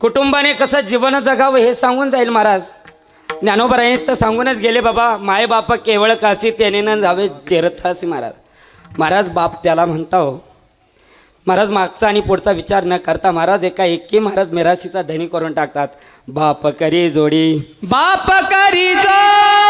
कुटुंबाने कसं जीवन जगावं हे सांगून जाईल महाराज. ज्ञानोबराने तर सांगूनच गेले बाबा माय बाप केवळ कासी त्याने न जावे तेरथासी महाराज. महाराज बाप त्याला म्हणता हो. महाराज मागचा आणि पुढचा विचार न करता महाराज एका एकी महाराज मिराशीचा धनी करून टाकतात. बाप करी जोडी. बाप करी जोडी,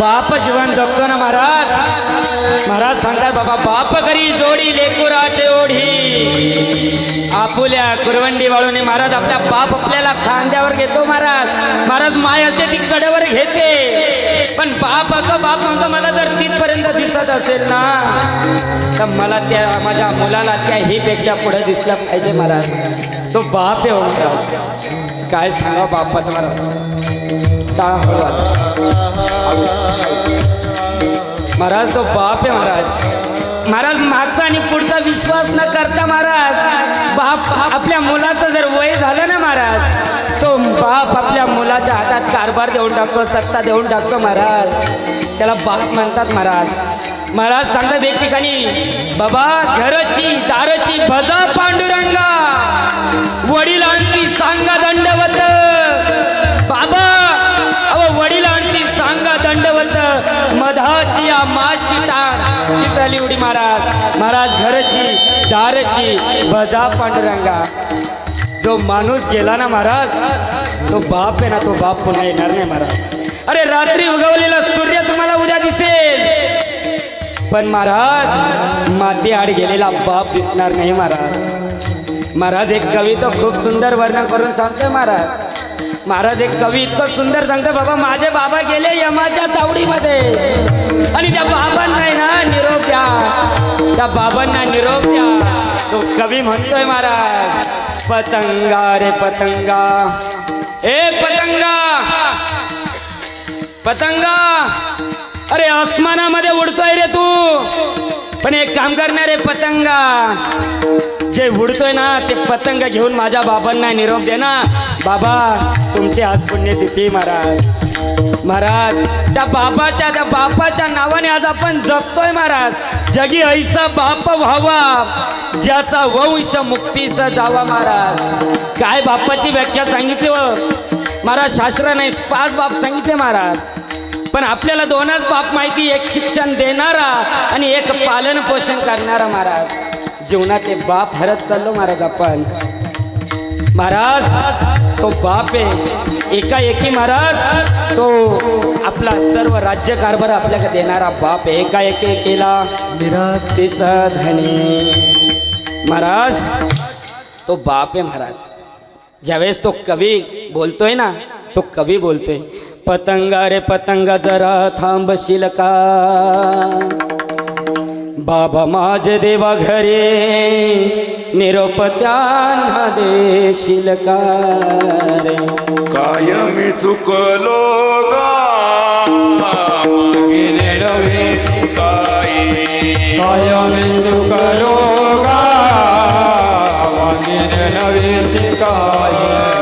बाप जीवन जगतो ना महाराज. महाराज सांगतात बाबा बाप करी जोडी लेकुराचे ओढी. आपुल्या कुरवंडी वाळूने महाराज आपल्या बाप आपल्याला खांद्यावर घेतो महाराज. महाराज माय असते ती कडेवर घेते. पण बाप असं बाप म्हणतो मला जर तिथपर्यंत दिसत असेल ना तर मला त्या माझ्या मुलाला त्या ही पेक्षा पुढे दिसलं पाहिजे महाराज. तो बाप आहे हो काय सांगा बापाचा महाराज? टाळा महाराज तो बाप आहे महाराज. महाराज मागचा आणि पुढचा विश्वास न करता महाराज बाप आपल्या मुलाचं जर वय झालं ना महाराज तो बाप आपल्या मुलाच्या हातात कारभार देऊन टाकतो सत्ता देऊन टाकतो महाराज. त्याला बाप म्हणतात महाराज. महाराज सांगतात एक ठिकाणी बाबा घरची दारची भजा पांडुरंगा वडिलांची सांगा दंडवत माशी टाक झाली उडी महाराज. महाराज घरची दारची बजा पांडुरंगा. जो माणूस गेला ना महाराज तो बाप आहे ना तो बाप पुन्हा येणार नाही महाराज. अरे रात्री उगवलेला सूर्य तुम्हाला उद्या दिसेल. पण महाराज माती आड गेलेला बाप दिसणार नाही महाराज. महाराज एक कवी तो खूप सुंदर वर्णन करून सांगतोय महाराज. महाराज एक कवी इतकं सुंदर सांगतो बाबा माझे बाबा गेले यमाच्या तावडीमध्ये. आणि त्या बाबांना ना निरोप द्या. त्या बाबांना निरोप द्या. तो कवी म्हणतोय महाराज पतंगा रे पतंगा. ए पतंगा! पतंगा! अरे आसमानामध्ये उडतोय रे तू. पण एक काम करणारे पतंग पतंगा. जे उडतोय ना ते पतंग घेऊन माझ्या बाबांना निरोप दे ना. बाबा तुमची आज पुण्यतिथी महाराज. महाराज त्या बाबाच्या त्या बापाच्या नावाने आज आपण जगतोय महाराज. जगी ऐसा बाप व्हावा ज्याचा वंश मुक्तीचा जावा महाराज. काय बापाची व्याख्या सांगितली व महाराज शास्त्र नाही पाच बाप सांगितले महाराज. पण आपल्याला दोनच बाप माहिती एक शिक्षण देणारा आणि एक पालन पोषण करणारा महाराज. जीवनाचे बाप हरत चाललो महाराज आपण. महाराज तो बाप आहे एकाएकी महाराज तो आपला सर्व राज्य कारभार आपल्याकडे देणारा बाप एकाएकी केला निराशेचा धनी. महाराज तो बाप आहे महाराज. ज्यावेळेस तो कवी बोलतोय ना तो कवी बोलतोय. पतंगा रे पतंगा जरा थांबशील का बाबा माझे देवा घरे निरोप त्यांना देशील का रे. कायमी चुकलो काय मी चुकलो गा नवीन नवे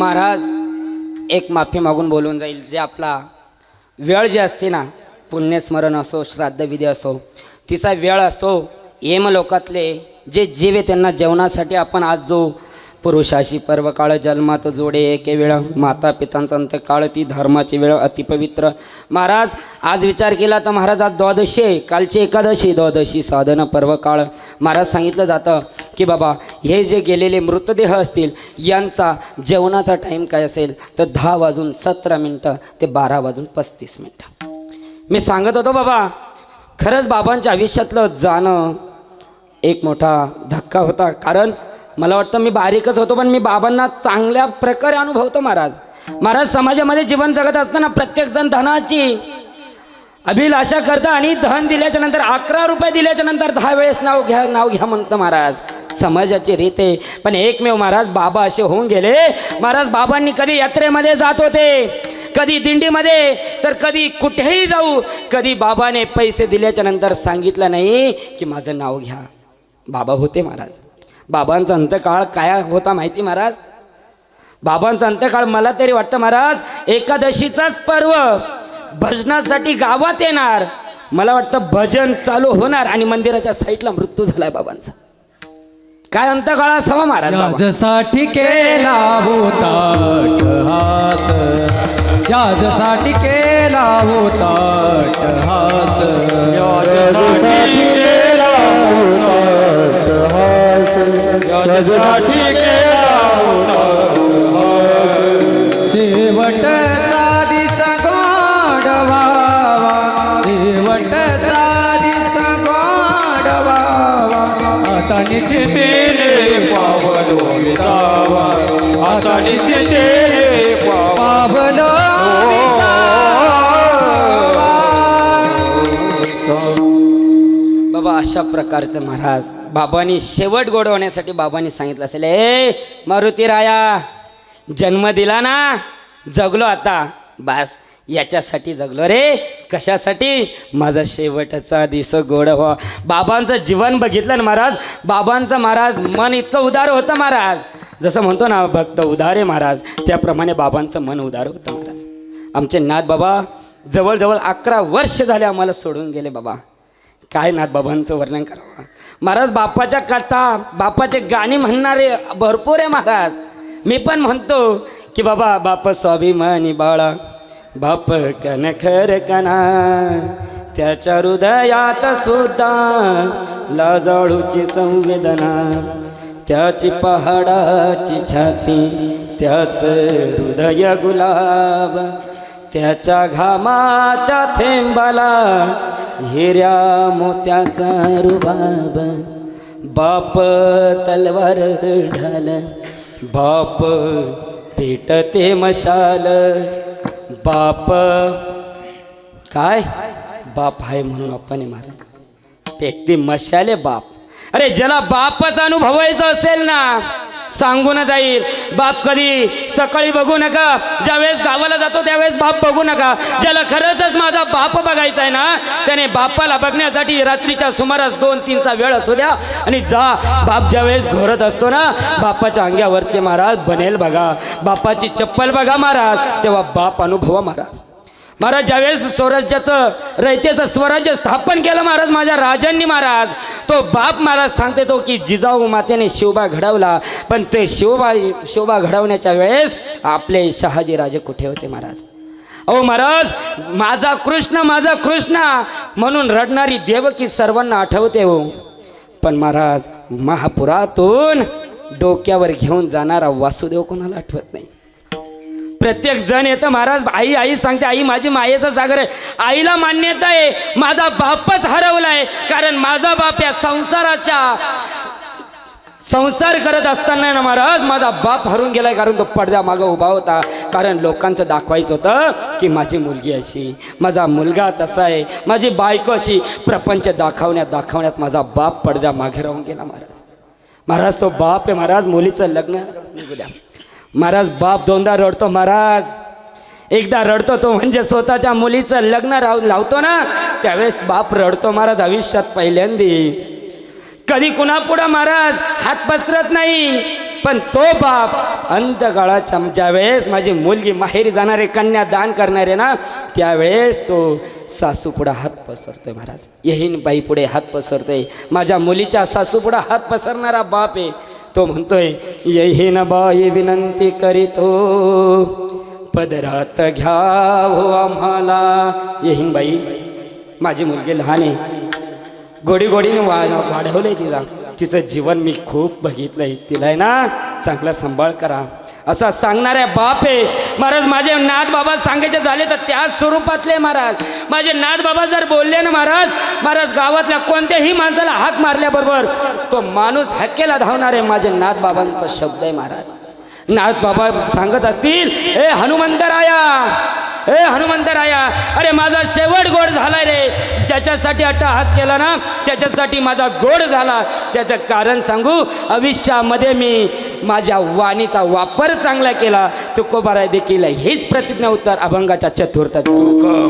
महाराज एक माफी मागून बोलून जाईल. जे आपला वेळ जी असते ना पुण्यस्मरण असो श्राद्धविधी असो तिचा वेळ असतो. एम लोकातले जे जीव आहे त्यांना जेवणासाठी आपण आज जो पुरुषाशी पर्व काळ जन्मात जोडे एके वेळ माता पितांचा अंत्यकाळ ती धर्माची वेळ अतिपवित्र. महाराज आज विचार केला तर महाराज आज द्वादशी आहे. कालची एकादशी द्वादशी साधन पर्व काळ महाराज सांगितलं जातं की बाबा हे जे गेलेले मृतदेह असतील यांचा जेवणाचा टाईम काय असेल? तर दहा वाजून सतरा मिनटं ते बारा वाजून पस्तीस मिनटं. मी सांगत होतो बाबा खरंच बाबांच्या आयुष्यातलं जाणं एक मोठा धक्का होता. कारण मला वाटतं मी बारीकच होतो पण मी बाबांना चांगल्या प्रकारे अनुभवतो महाराज. महाराज समाजामध्ये जीवन जगत असताना प्रत्येकजण धनाची अभिलाषा करता आणि धन दिल्याच्या नंतर अकरा रुपये दिल्याच्या नंतर दहा वेळेस नाव घ्या नाव घ्या म्हणतं महाराज. समाजाची रीत आहे. पण एकमेव महाराज बाबा असे होऊन गेले. महाराज बाबांनी कधी यात्रेमध्ये जात होते कधी दिंडीमध्ये तर कधी कुठेही जाऊ कधी बाबाने पैसे दिल्याच्या नंतर सांगितलं नाही की माझं नाव घ्या. बाबा होते महाराज. बाबांचा अंतकाळ काय होता माहिती महाराज? बाबांचा अंतकाळ मला तरी वाटतं महाराज एकादशीचाच पर्व. भजनासाठी गावात येणार. मला वाटतं भजन चालू होणार आणि मंदिराच्या साईडला मृत्यू झालाय बाबांचा. काय अंतकाळ असावा महाराज बाबा? राजसाठी केला होता ठहास राजसाठी केला होता निचे तेरे पावलो विसावा आता निचे तेरे पावलो बाबा अशा प्रकारचं महाराज. बाबांनी शेवट गोडवण्यासाठी बाबांनी सांगितलं असेल ए मारुती राया जन्म दिला ना? जगलो आता. बस. याच्यासाठी जगलो रे. कशासाठी? माझा शेवटचा दिस गोड व्हा. बाबांचं जीवन बघितलं ना महाराज? बाबांचं महाराज मन इतकं उदार होतं महाराज. जसं म्हणतो ना भक्त उदार आहे महाराज. त्याप्रमाणे बाबांचं मन उदार होतं महाराज. आमचे नाथ बाबा जवळजवळ अकरा वर्ष झाले आम्हाला सोडून गेले बाबा. काय नाथ बाबांचं वर्णन करावं? महाराज बापाच्या कथा बापाचे गाणी म्हणणारे भरपूर आहे महाराज. मी पण म्हणतो की बाबा बाप स्वाभिमानी बाळा. बाप कनखर कना त्याच्या हृदयात सुद्धा लाजाळूची संवेदना. त्याची पहाडाची छाती त्याच हृदय गुलाब त्याच्या घामाच्या थेंबाला हिऱ्या मोत्याचा रुबाब. बाप तलवार ढाल बाप पेटते मशाल बाप काय? बाप आहे म्हणून आपण मारा. पेटती मशाले बाप. अरे ज्याला बापच अनुभवायचं असेल ना सांगून जाईल. बाप कधी सकाळी बघू नका. ज्यावेळेस गावाला जातो त्यावेळेस बाप बघू नका. ज्याला खरंच माझा बाप बघायचा आहे ना त्याने बापाला बघण्यासाठी रात्रीच्या सुमारास दोन तीनचा वेळ असू द्या. आणि जा. बाप ज्यावेळेस घोरत असतो ना बापाच्या अंग्यावरचे महाराज बनेल बघा. बापाची चप्पल बघा महाराज. तेव्हा बाप अनुभवा महाराज. महाराज ज्यावेळेस स्वराज्याचं रयतेचं स्वराज्य स्थापन केलं महाराज माझ्या राजांनी महाराज तो बाप महाराज सांगते तो की जिजाऊ मातेने शिवबा घडवला पण ते शिवबा शिवबा घडवण्याच्या वेळेस आपले शहाजी राजे कुठे होते महाराज? अहो महाराज माझा कृष्ण माझा कृष्ण म्हणून रडणारी देवकी सर्वांना आठवते हो. पण महाराज महापुरातून डोक्यावर घेऊन जाणारा वासुदेव कोणाला आठवत नाही? प्रत्येक जण येतं महाराज आई आई सांगते आई माझी मायेचा सागर आहे. आईला मान्यता आहे माझा बापच हरवलाय कारण माझा बाप या संसाराच्या संसार करत असताना ना महाराज माझा बाप हरून गेलाय कारण तो पडद्या मागं उभा होता. कारण लोकांचं दाखवायचं होतं की माझी मुलगी अशी माझा मुलगा तसा आहे माझी बायको अशी. प्रपंच दाखवण्यात दाखवण्यात माझा बाप पडद्या मागे राहून गेला महाराज महाराज तो बाप आहे महाराज मुलीचं लग्न निघू द्या. महाराज बाप दोनदा रडतो महाराज. एकदा रडतो तो म्हणजे स्वतःच्या मुलीचं लग्न राव लावतो ना त्यावेळेस बाप रडतो महाराज आयुष्यात पहिल्यांदी. कधी कुणापुढं महाराज हात पसरत नाही. पण तो बाप अंतकाळाच्या ज्यावेळेस माझी मुलगी माहेरी जाणारे कन्या दान करणारे ना त्यावेळेस तो सासू पुढं हात पसरतोय महाराज. येहीन बाई पुढे हात पसरतोय. माझ्या मुलीच्या सासू हात पसरणारा बाप आहे. तो म्हणतोय यहीन बाई विनंती करीतो पदरात घ्यावो आम्हाला. येहीन बाई माझी मुलगी लहान आहे. गोडी गोडीने वा वाढवलंय तिला. तिचं जीवन मी खूप बघितलंय. तिला आहे ना चांगला सांभाळ करा. असा सांगणाऱ्या बाप आहे. महाराज माझे नाथ बाबा सांगायचे झाले तर त्याच स्वरूपातले महाराज. माझे नाथ बाबा जर बोलले ना महाराज महाराज गावातल्या कोणत्याही माणसाला हाक मारल्याबरोबर तो माणूस हक्केला धावणारे माझे नाथ बाबांचा शब्द आहे महाराज. नाथ बाबा सांगत असतील ए हनुमंतराया ए हनुमंतराया अरे माझा शेवट गोड झालाय रे. ज्याच्यासाठी अट्टहास केला ना त्याच्यासाठी माझा गोड झाला. त्याचं कारण सांगू आयुष्यामध्ये मी माझ्या वाणीचा वापर चांगला केला. तुकोबाराय देखील हेच प्रतिज्ञा उत्तर अभंगाच्या चतुर्थ